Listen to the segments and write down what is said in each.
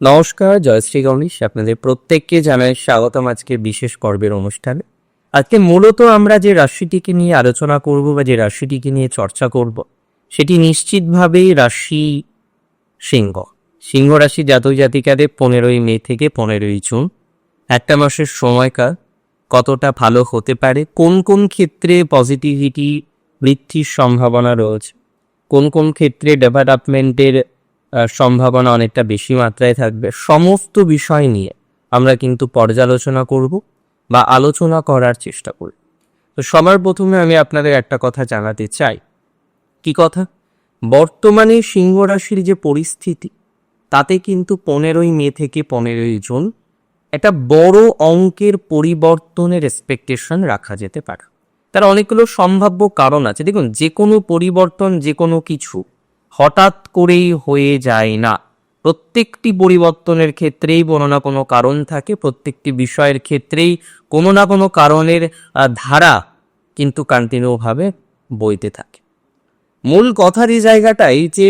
নমস্কার জয়শ্রী গণেশ। আপনাদের প্রত্যেককে জানাই স্বাগতম আজকে বিশেষ পর্বের অনুষ্ঠানে। আজকে মূলত আমরা যে রাশিটিকে নিয়ে আলোচনা করব বা যে রাশিটিকে নিয়ে চর্চা করব, সেটি নিশ্চিতভাবেই রাশি সিংহ। সিংহ রাশি জাতক জাতিকাদের পনেরোই মে থেকে পনেরোই জুন। একটা মাসের সময়কাল, কতটা ভালো হতে পারে, কোন কোন ক্ষেত্রে পজিটিভিটি বৃদ্ধির সম্ভাবনা রয়েছে, কোন কোন ক্ষেত্রে ডেভেলপমেন্টের সম্ভাবনা অনেকটা বেশি মাত্রায় থাকবে। সমস্ত বিষয় নিয়ে আমরা কিন্তু পর্যালোচনা করব বা আলোচনা করার চেষ্টা করব তো সবার প্রথমে আমি আপনাদের একটা কথা জানাতে চাই। কি কথা? বর্তমানে সিংহ রাশির যে পরিস্থিতি, তাতে কিন্তু পনেরোই মে থেকে পনেরোই জুন একটা বড় অঙ্কের পরিবর্তনের এক্সপেকটেশন রাখা যেতে পারে। তার অনেকগুলো সম্ভাব্য কারণ আছে। দেখুন যে কোনো পরিবর্তন যে কোনো কিছু হঠাৎ করেই হয়ে যায় না। প্রত্যেকটি পরিবর্তনের ক্ষেত্রেই কোনো না কোনো কারণ থাকে, প্রত্যেকটি বিষয়ের ক্ষেত্রেই কোনো না কোনো কারণের ধারা কিন্তু কন্টিনিউভাবে বইতে থাকে। মূল কথার এই জায়গাটাই যে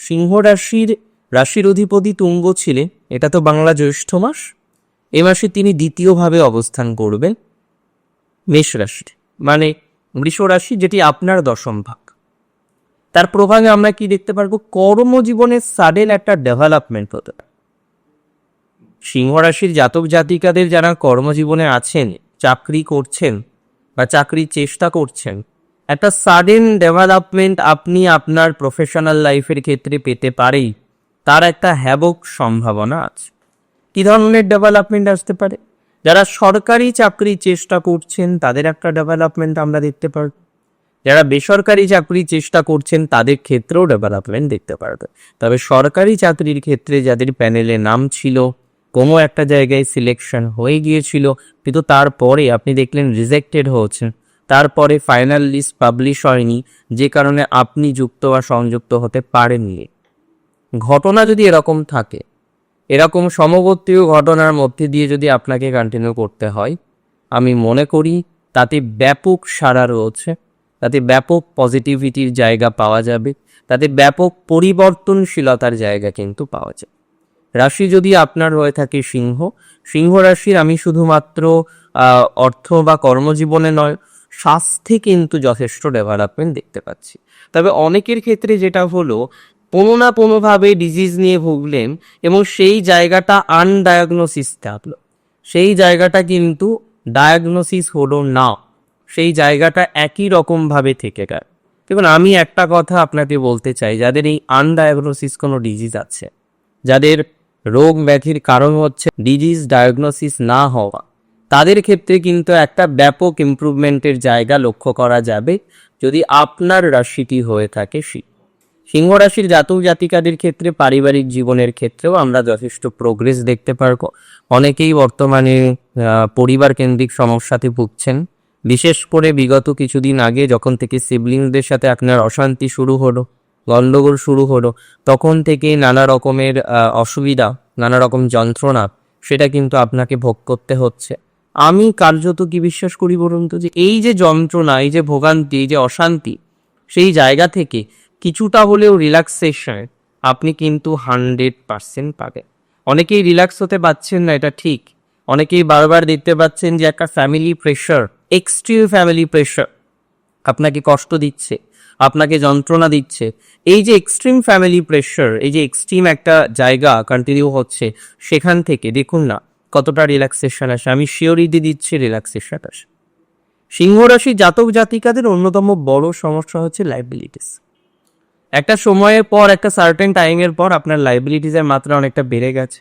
সিংহ রাশির রাশির অধিপতি তুঙ্গ ছিলেন, এটা তো বাংলা জ্যৈষ্ঠ মাস, এ মাসে তিনি দ্বিতীয়ভাবে অবস্থান করবেন মেষ রাশির মানে বৃষ রাশি যেটি আপনার দশম ভাগ তার প্রভাবে আমরা কি দেখতে পারব? কর্মজীবনের সাডেন একটা ডেভেলপমেন্ট হতে পারে। সিংহ রাশির জাতক জাতিকাদের যারা কর্মজীবনে আছেন, চাকরি করছেন বা চাকরির চেষ্টা করছেন, একটা সাডেন ডেভেলপমেন্ট আপনি আপনার প্রফেশনাল লাইফের ক্ষেত্রে পেতে পারেই, তার একটা হ্যাবক সম্ভাবনা আছে। কি ধরনের ডেভেলপমেন্ট আসতে পারে? যারা সরকারি চাকরি চেষ্টা করছেন, তাদের একটা ডেভেলপমেন্ট আমরা দেখতে পারব যারা বেসরকারি চাকরি চেষ্টা করছেন, তাদের ক্ষেত্রেও ডেভেলপমেন্ট দেখতে পারবে তবে সরকারি চাকরির ক্ষেত্রে যাদের প্যানেলে নাম ছিল, কোনো একটা জায়গায় সিলেকশন হয়ে গিয়েছিল, কিন্তু তারপরে আপনি দেখলেন রিজেক্টেড হয়েছে তারপরে ফাইনাল লিস্ট পাবলিশ হয়নি, যে কারণে আপনি যুক্ত বা সংযুক্ত হতে পারেননি। ঘটনা যদি এরকম থাকে, এরকম সমবর্তীয় ঘটনার মধ্যে দিয়ে যদি আপনাকে কন্টিনিউ করতে হয়, আমি মনে করি তাতে ব্যাপক সাড়া রয়েছে। তাতে ব্যাপক পজিটিভিটির জায়গা পাওয়া যাবে, তাতে ব্যাপক পরিবর্তনশীলতার জায়গা কিন্তু পাওয়া যাবে। রাশি যদি আপনার হয়ে থাকে সিংহ সিংহ রাশির আমি শুধুমাত্র অর্থ বা কর্মজীবনে নয়, স্বাস্থ্যে কিন্তু যথেষ্ট ডেভেলপমেন্ট দেখতে পাচ্ছি। তবে অনেকের ক্ষেত্রে যেটা হলো, কোনো না কোনোভাবে ডিজিজ নিয়ে ভুগলেন এবং সেই জায়গাটা আনডায়াগনোসিস থাকল। সেই জায়গাটা কিন্তু ডায়াগনোসিস হলো না। সেই জায়গাটা একই রকমভাবে থেকে গেল। দেখুন, আমি একটা কথা আপনাকে বলতে চাই, যাদের এই আনডায়াগনোসিস কোনো ডিজিজ আছে, যাদের রোগ ব্যাধির কারণ হচ্ছে ডিজিজ ডায়াগনোসিস না হওয়া, তাদের ক্ষেত্রে কিন্তু একটা ব্যাপক ইমপ্রুভমেন্টের জায়গা লক্ষ্য করা যাবে যদি আপনার রাশিটি হয়ে থাকে সিংহ। সিংহ রাশির জাতক জাতিকাদের ক্ষেত্রে, পারিবারিক জীবনের ক্ষেত্রেও আমরা যথেষ্ট প্রোগ্রেস দেখতে পারব। অনেকেই বর্তমানে পরিবার কেন্দ্রিক সমস্যাতে ভুগছেন। বিশেষ করে বিগত কিছুদিন আগে যখন থেকে সিবলিংদের সাথে আপনার অশান্তি শুরু হলো গন্ডগোল শুরু হলো, তখন থেকে নানা রকমের অসুবিধা, নানা রকম যন্ত্রণা, সেটা কিন্তু আপনাকে ভোগ করতে হচ্ছে। আমি কার্যত কি বিশ্বাস করি বলুন তো যে এই যে যন্ত্রণা, এই যে ভোগান্তি, এই যে অশান্তি, সেই জায়গা থেকে কিছুটা হলেও রিল্যাক্সেশন আপনি কিন্তু হান্ড্রেড পার্সেন্ট পাবেন। অনেকেই রিল্যাক্স হতে পারছেন না, এটা ঠিক। অনেকেই বারবার দেখতে পাচ্ছেন যে একটা family pressure extreme family pressure আপনাকে কষ্ট দিচ্ছে, আপনাকে যন্ত্রণা দিচ্ছে। এই যে এক্সট্রিম ফ্যামিলি প্রেশার এই যে এক্সট্রিম একটা জায়গা কন্টিনিউ হচ্ছে, সেখান থেকে দেখুন না, কতটা রিল্যাক্সেশন আসে। আমি শিওরিটি দিচ্ছি রিল্যাক্সেশন আসে। সিংহ রাশি জাতক জাতিকাদের অন্যতম বড় সমস্যা হচ্ছে লাইবিলিটিস একটা সময়ের পর, একটা সার্টেন টাইমের পর আপনার লাইবিলিটিসের মাত্রা অনেকটা বেড়ে গেছে।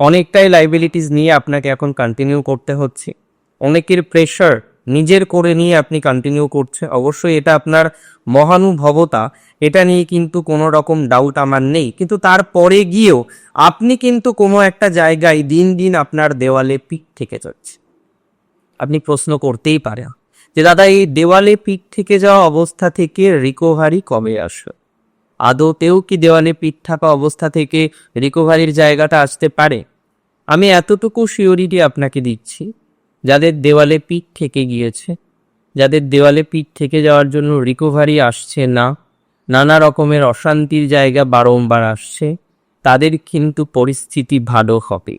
অনেকটাই লাইবিলিটিস নিয়ে আপনাকে এখন কন্টিনিউ করতে হচ্ছে। অনেকের প্রেশার নিজের করে নিয়ে আপনি কন্টিনিউ করছে। অবশ্যই এটা আপনার মহানুভবতা, এটা নিয়ে কিন্তু কোনো রকম ডাউট আমার নেই। কিন্তু তারপরে গিয়েও আপনি কিন্তু কোনো একটা জায়গায় দিন দিন আপনার দেওয়ালে পিঠ থেকে যাচ্ছে। আপনি প্রশ্ন করতেই পারেন যে, দাদা, এই দেওয়ালে পিঠ থেকে যাওয়া অবস্থা থেকে রিকভারি কবে আসবে? আদতেও কি দেওয়ালে পিঠ থাকা অবস্থা থেকে রিকভারির জায়গাটা আসতে পারে? আমি এতটুকু শিওরিটি আপনাকে দিচ্ছি যাদের দেওয়ালে পিঠ থেকে গিয়েছে, যাদের দেওয়ালে পিঠ থেকে যাওয়ার জন্য রিকভারি আসছে না, নানা রকমের অশান্তির জায়গা বারংবার আসছে, তাদের কিন্তু পরিস্থিতি ভালো হবে।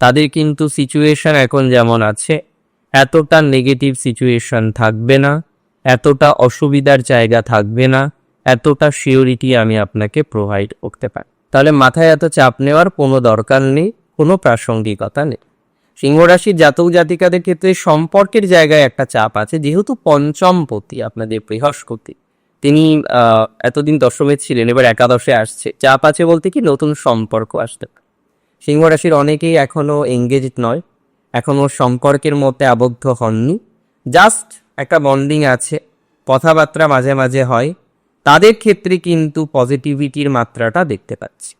তাদের কিন্তু সিচুয়েশন এখন যেমন আছে, এতটা নেগেটিভ সিচুয়েশন থাকবে না, এতটা অসুবিধার জায়গা থাকবে না, এতটা সিওরিটি আমি আপনাকে প্রোভাইড করতে পারি। তাহলে মাথায় এত চাপ নেওয়ার কোনো দরকার নেই, কোনো প্রাসঙ্গিকতা নেই। সিংহ রাশির জাতক জাতিকাদের ক্ষেত্রে সম্পর্কের জায়গায় একটা চাপ আছে, যেহেতু পঞ্চম পতি আপনাদের বৃহস্পতি। তিনি এতদিন দশমে ছিলেন, এবার একাদশে আসছে। চাপ আছে বলতে কি নতুন সম্পর্ক আসতে সিংহ রাশির অনেকেই এখনও এঙ্গেজড নয়, এখনও সম্পর্কের মধ্যে আবদ্ধ হননি। জাস্ট একটা বন্ডিং আছে, কথাবার্তা মাঝে মাঝে হয়, তাদের ক্ষেত্রে কিন্তু পজিটিভিটির মাত্রাটা দেখতে পাচ্ছি।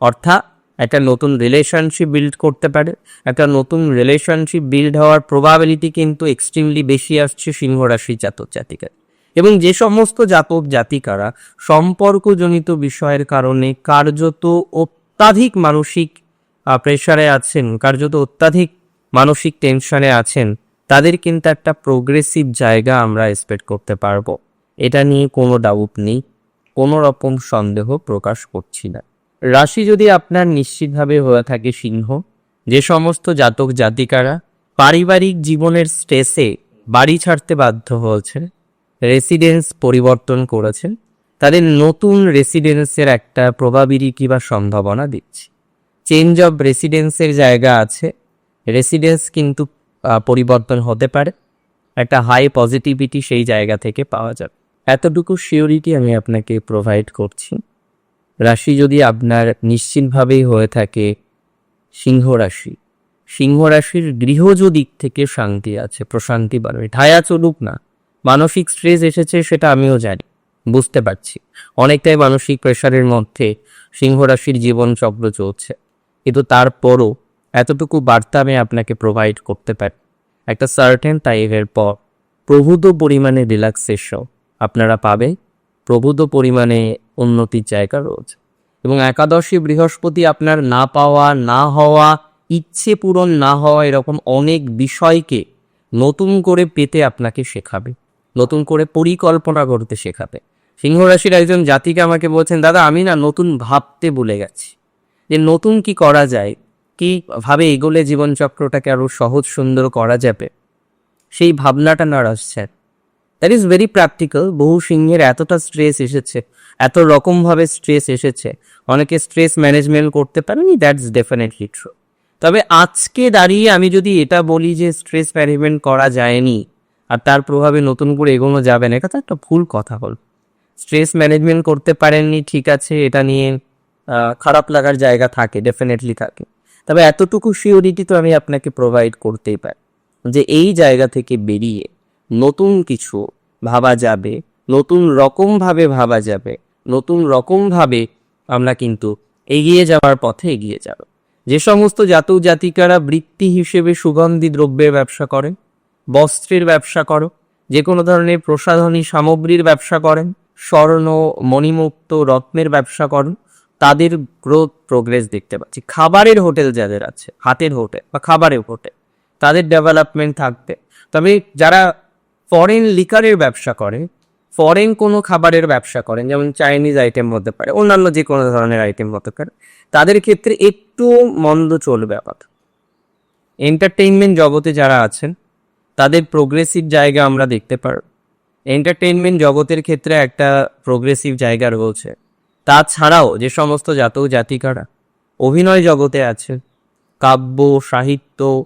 অর্থাৎ একটা নতুন রিলেশনশিপ বিল্ড করতে পারে। একটা নতুন রিলেশনশিপ বিল্ড হওয়ার প্রবাবিলিটি কিন্তু এক্সট্রিমলি বেশি আসছে সিংহ রাশির জাতক জাতিকার। এবং যে সমস্ত জাতক জাতিকারা সম্পর্কজনিত বিষয়ের কারণে কার্যত অত্যাধিক মানসিক প্রেশারে আছেন, কার্যত অত্যাধিক মানসিক টেনশনে আছেন, তাদের কিন্তু একটা প্রোগ্রেসিভ জায়গা আমরা এক্সপেক্ট করতে পারব। এটা নিয়ে কোনো ডাউট নেই, কোনো রকম সন্দেহ প্রকাশ করছি না। রাশি যদি আপনার নিশ্চিতভাবে হয়ে থাকে সিংহ, যে সমস্ত জাতক জাতিকারা পারিবারিক জীবনের স্ট্রেসে বাড়ি ছাড়তে বাধ্য হয়েছে রেসিডেন্স পরিবর্তন করেছেন, তাদের নতুন রেসিডেন্সের একটা প্রবাবিলিটি বা সম্ভাবনা দিচ্ছি। চেঞ্জ অব রেসিডেন্সের জায়গা আছে রেসিডেন্স কিন্তু পরিবর্তন হতে পারে, একটা হাই পজিটিভিটি সেই জায়গা থেকে পাওয়া যাবে। এতটুকু শিওরিটি আমি আপনাকে প্রোভাইড করছি। রাশি যদি আপনার নিশ্চিতভাবেই হয়ে থাকে, সিংহ রাশি। সিংহ রাশির গৃহজ দিক থেকে শান্তি আছে, প্রশান্তি বাড়বে। ঠায়া চলুক না, মানসিক স্ট্রেস এসেছে সেটা আমিও জানি, বুঝতে পারছি। অনেকটাই মানসিক প্রেশারের মধ্যে সিংহ রাশির জীবন চক্র চলছে। কিন্তু তারপরও এতটুকু বার্তা আমি আপনাকে প্রোভাইড করতে পারি। একটা সার্টেন টাইপের পর প্রভূত পরিমাণে রিল্যাক্সেশন আপনারা পাবে প্রভূত পরিমাণে উন্নতির জায়গা রয়েছে। এবং একাদশী বৃহস্পতি আপনার না পাওয়া, না হওয়া, ইচ্ছে পূরণ না হওয়া এরকম অনেক বিষয়কে নতুন করে পেতে আপনাকে শেখাবে, নতুন করে পরিকল্পনা করতে শেখাবে। সিংহ রাশির একজন জাতিকে আমাকে বলছেন, দাদা, আমি না নতুন ভাবতে ভুলে গেছি যে নতুন কি করা যায় কি ভাবে এগোলে জীবনচক্রটাকে আরও সহজ সুন্দর করা যাবে? সেই ভাবনাটা না আসছে দ্যাট ইজ ভেরি প্র্যাকটিক্যাল বহু সিংহের এতটা স্ট্রেস এসেছে, এত রকমভাবে স্ট্রেস এসেছে। অনেকে স্ট্রেস ম্যানেজমেন্ট করতে পারেনি দ্যাটস ডেফিনেটলি ট্রু তবে আজকে দাঁড়িয়ে আমি যদি এটা বলি যে স্ট্রেস ম্যানেজমেন্ট করা যায়নি, আর তার প্রভাবে নতুন করে এগোনো যাবে না, এটা তো একটা ভুল কথা বল। স্ট্রেস ম্যানেজমেন্ট করতে পারেননি, ঠিক আছে, এটা নিয়ে খারাপ লাগার জায়গা থাকে ডেফিনেটলি থাকে। তবে এতটুকু সিওরিটি তো আমি আপনাকে প্রোভাইড করতেই পারি, যে এই জায়গা থেকে বেরিয়ে নতুন কিছু ভাবা যাবে, নতুন রকমভাবে ভাবা যাবে, নতুন রকমভাবে আমরা কিন্তু এগিয়ে যাওয়ার পথে এগিয়ে যাব। যে সমস্ত জাতক জাতিকারা বৃত্তি হিসেবে সুগন্ধি দ্রব্যের ব্যবসা করেন, বস্ত্রের ব্যবসা করো, যে কোনো ধরনের প্রসাধনী সামগ্রীর ব্যবসা করেন, স্বর্ণ, মণিমুক্ত রত্নের ব্যবসা করেন, তাদের গ্রোথ প্রোগ্রেস দেখতে পাচ্ছি। খাবারের হোটেল যাদের আছে, হাতের হোটেল বা খাবারের হোটেল, তাদের ডেভেলপমেন্ট থাকবে। তবে যারা ফরেন লিকারের ব্যবসা করে ফরেন কোনো খাবারের ব্যবসা করেন যেমন চাইনিজ আইটেম হতে পারে, অন্যান্য যে কোনো ধরনের আইটেম হতে পারে, তাদের ক্ষেত্রে একটু মন্দ চলবে আপাতত। এন্টারটেইনমেন্ট জগতে যারা আছেন, তাদের প্রোগ্রেসিভ জায়গা আমরা দেখতে পারব। এন্টারটেইনমেন্ট জগতের ক্ষেত্রে একটা প্রোগ্রেসিভ জায়গা রয়েছে। তাছাড়াও যে সমস্ত জাতক জাতিকারা অভিনয় জগতে আছে কাব্য, সাহিত্য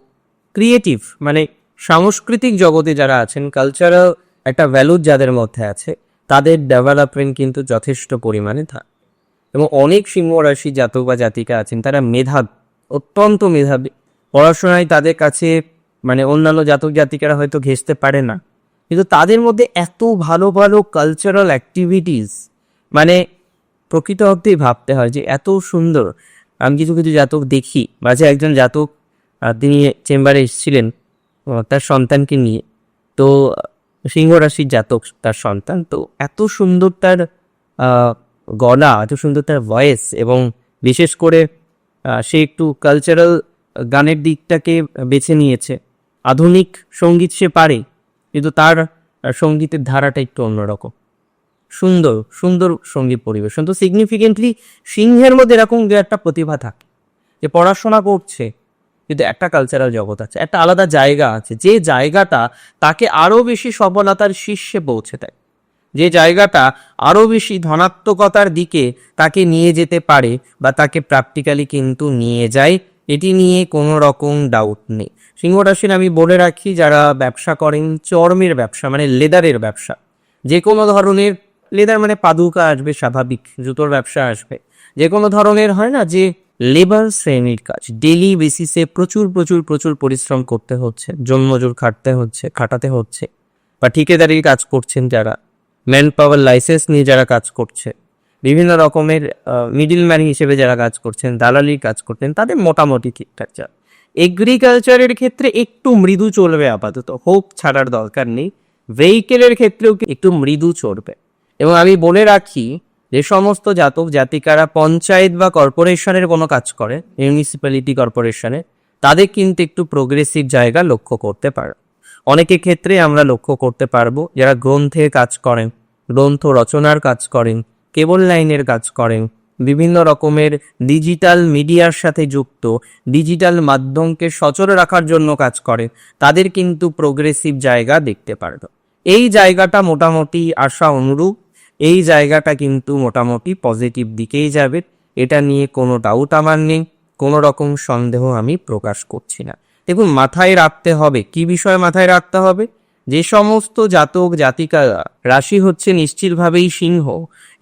ক্রিয়েটিভ মানে সাংস্কৃতিক জগতে যারা আছেন কালচারাল একটা ভ্যালু যাদের মধ্যে আছে, তাদের ডেভেলপমেন্ট কিন্তু যথেষ্ট পরিমাণে থাকে এবং অনেক সিংহ রাশি জাতক বা জাতিকা আছেন, তারা মেধাবী, অত্যন্ত মেধাবী। পড়াশোনায় তাদের কাছে মানে অন্যান্য জাতক জাতিকারা হয়তো ঘেঁষতে পারে না, কিন্তু তাদের মধ্যে এত ভালো ভালো কালচারাল অ্যাক্টিভিটিস মানে প্রকৃত অর্থেই ভাবতে হয় যে এত সুন্দর। আমি কিছু কিছু জাতক দেখি, মাঝে একজন জাতক তিনি চেম্বারে এসেছিলেন তার সন্তানকে নিয়ে। তো সিংহ রাশির জাতক তার সন্তান, তো এত সুন্দর তার গলা, এত সুন্দর তার ভয়েস এবং বিশেষ করে সে একটু কালচারাল গানের দিকটাকে বেছে নিয়েছে। আধুনিক সংগীত সে পারে, কিন্তু তার সঙ্গীতের ধারাটা একটু অন্যরকম। সুন্দর সুন্দর সংগীত পরিবেশন। তো সিগনিফিকেন্টলি সিংহের মধ্যে এরকম একটা প্রতিভা থাকে যে পড়াশোনা করছে কিন্তু একটা কালচারাল জগৎ আছে, একটা আলাদা জায়গা আছে, যে জায়গাটা তাকে আরও বেশি সফলতার শীর্ষে পৌঁছে দেয়। যে জায়গাটা আরও বেশি ধনাত্মকতার দিকে তাকে নিয়ে যেতে পারে বা তাকে প্র্যাকটিক্যালি কিন্তু নিয়ে যায়, এটি নিয়ে কোনো রকম ডাউট নেই। সিংহ আমি বলে রাখি, যারা ব্যবসা করেন, চর্মের ব্যবসা মানে লেদারের ব্যবসা যে কোনো ধরনের, লেদার মানে পাদুকা আসবে স্বাভাবিক, জুতোর ব্যবসা আসবে। যে কোনো ধরনের হয় না যে লেবার শ্রেণির কাজ। ডেলি বেসিসে প্রচুর প্রচুর প্রচুর পরিশ্রম করতে হচ্ছে, জন্মজোর খাটতে হচ্ছে, খাটাতে হচ্ছে। বা ঠিকাদারি কাজ করছেন যারা ম্যান পাওয়ার লাইসেন্স নিয়ে যারা কাজ করছে, বিভিন্ন রকমের মিডিল ম্যান হিসেবে যারা কাজ করছেন, দালালির কাজ করছেন, তাদের মোটামুটি ঠিকঠাক চল এগ্রিকালচারের ক্ষেত্রে একটু মৃদু চলবে আপাতত হোপ ছাড়ার দরকার নেই। ভেহিকেলের ক্ষেত্রেও একটু মৃদু চলবে। এবং আমি বলে রাখি যে সমস্ত জাতক জাতিকারা পঞ্চায়েত বা কর্পোরেশনের কোনো কাজ করে মিউনিসিপ্যালিটি কর্পোরেশনে, তাদের কিন্তু একটু প্রোগ্রেসিভ জায়গা লক্ষ্য করতে পারে। অনেকের ক্ষেত্রে আমরা লক্ষ্য করতে পারব, যারা গ্রন্থের কাজ করেন, গ্রন্থ রচনার কাজ করেন, কেবল লাইনের কাজ করেন, বিভিন্ন রকমের ডিজিটাল মিডিয়ার সাথে যুক্ত ডিজিটাল মাধ্যমকে সচল রাখার জন্য কাজ করে তাদের কিন্তু প্রোগ্রেসিভ জায়গা দেখতে পারবে। এই জায়গাটা মোটামুটি আশা অনুরূপ এই জায়গাটা কিন্তু মোটামুটি পজিটিভ দিকেই যাবে। এটা নিয়ে কোনো ডাউট আমার নেই, কোনো রকম সন্দেহ আমি প্রকাশ করছি না। দেখুন, মাথায় রাখতে হবে, কি বিষয় মাথায় রাখতে হবে? যে সমস্ত জাতক, জাতিকা রাশি হচ্ছে নিশ্চিতভাবেই সিংহ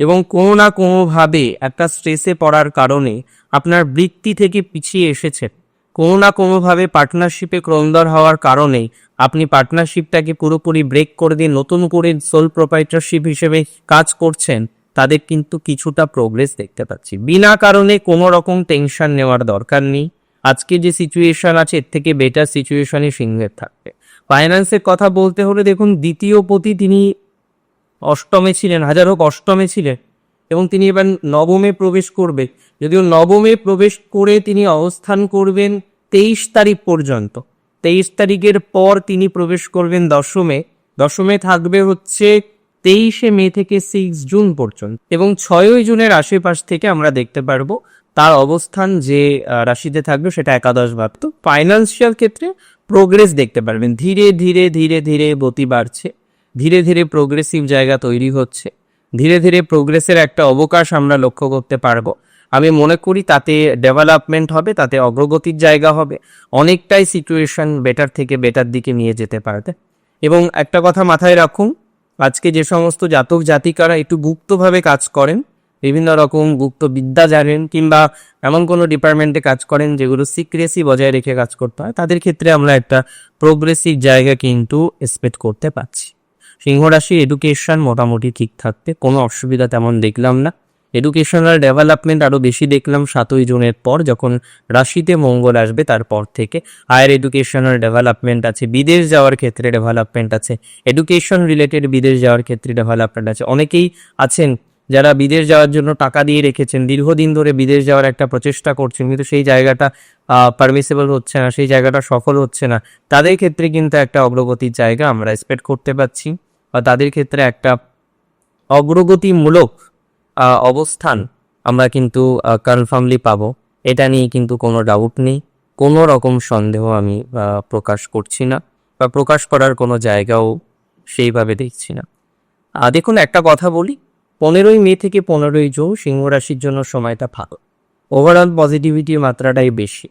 এবং কোনো না কোনোভাবে একটা স্ট্রেসে পড়ার কারণে আপনার বৃত্তি থেকে পিছিয়ে এসেছেন। কোনো না কোনোভাবে পার্টনারশিপে ক্রন্দর হওয়ার কারণে আপনি পার্টনারশিপটাকে পুরোপুরি ব্রেক করে দিয়ে নতুন করে সোল প্রোপাইটারশিপ হিসেবে কাজ করছেন তাদের কিন্তু কিছুটা প্রোগ্রেস দেখতে পাচ্ছি। বিনা কারণে কোনো রকম টেনশন নেওয়ার দরকার নেই। আজকে যে সিচুয়েশন আছে, এর থেকে বেটার সিচুয়েশনে সিংহের থাকবে। ফাইন্যান্সের কথা বলতে হলে দেখুন, দ্বিতীয় পতি তিনি অষ্টমে ছিলেন, হাজার হোক অষ্টমে ছিলেন। এবং তিনি এবার নবমে প্রবেশ করবে। যদিও নবমে প্রবেশ করে তিনি অবস্থান করবেন তেইশ তারিখ পর্যন্ত। তেইশ তারিখের পর তিনি প্রবেশ করবেন দশমে। দশমে থাকবে হচ্ছে তেইশে মে থেকে সিক্স জুন পর্যন্ত। এবং ছয়ই জুনের আশেপাশ থেকে আমরা দেখতে পারব তার অবস্থান যে রাশিতে থাকবে সেটা একাদশ ভাব তো ফাইন্যান্সিয়াল ক্ষেত্রে প্রোগ্রেস দেখতে পারবেন। ধীরে ধীরে ধীরে ধীরে গতি বাড়ছে। ধীরে ধীরে প্রোগ্রেসিভ জায়গা তৈরি হচ্ছে। ধীরে ধীরে প্রোগ্রেসের একটা অবকাশ আমরা লক্ষ্য করতে পারব। আমি মনে করি তাতে ডেভেলপমেন্ট হবে, তাতে অগ্রগতির জায়গা হবে। অনেকটাই সিচুয়েশন বেটার থেকে বেটার দিকে নিয়ে যেতে পারবে। এবং একটা কথা মাথায় রাখুন, আজকে যে সমস্ত জাতক জাতিকারা একটু গুপ্তভাবে কাজ করেন, বিভিন্ন রকম গুপ্ত বিদ্যা জানেন কিংবা এমন কোনো ডিপার্টমেন্টে কাজ করেন যেগুলো সিক্রেসি বজায় রেখে কাজ করতে হয়, তাদের ক্ষেত্রে আমরা একটা প্রোগ্রেসিভ জায়গা কিন্তু এক্সপেক্ট করতে পারছি। সিংহ রাশির এডুকেশন মোটামুটি ঠিক থাকতে, কোনো অসুবিধা তেমন দেখলাম না। এডুকেশনাল ডেভেলপমেন্ট আরও বেশি দেখলাম সাতই জুনের পর, যখন রাশিতে মঙ্গল আসবে তারপর থেকে। হায়ার এডুকেশনাল ডেভেলপমেন্ট আছে, বিদেশ যাওয়ার ক্ষেত্রে ডেভেলপমেন্ট আছে এডুকেশন রিলেটেড বিদেশ যাওয়ার ক্ষেত্রে ডেভেলপমেন্ট আছে। অনেকেই আছেন যারা বিদেশ যাওয়ার জন্য টাকা দিয়ে রেখেছেন, দীর্ঘদিন ধরে বিদেশ যাওয়ার একটা প্রচেষ্টা করছেন, কিন্তু সেই জায়গাটা পারমিসেবল হচ্ছে না, সেই জায়গাটা সফল হচ্ছে না। তাদের ক্ষেত্রে কিন্তু একটা অগ্রগতির জায়গা আমরা এক্সপেক্ট করতে পারছি। বা তাদের ক্ষেত্রে একটা অগ্রগতিমূলক অবস্থান আমরা কিন্তু কনফার্মলি পাবো। এটা নিয়ে কিন্তু কোনো ডাউট নেই। কোনো রকম সন্দেহ আমি প্রকাশ করছি না বা প্রকাশ করার কোনো জায়গাও সেইভাবে দেখছি না। দেখুন, একটা কথা বলি। পনেরোই মে থেকে পনেরোই জো সিংহ রাশির জন্য সময়টা ভালো। ওভারঅল পজিটিভিটির মাত্রাটাই বেশি।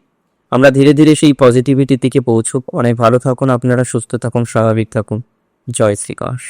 আমরা ধীরে ধীরে সেই পজিটিভিটির দিকে পৌঁছব অনেক ভালো থাকুন, আপনারা সুস্থ থাকুন, স্বাভাবিক থাকুন। জয় শ্রীকাশ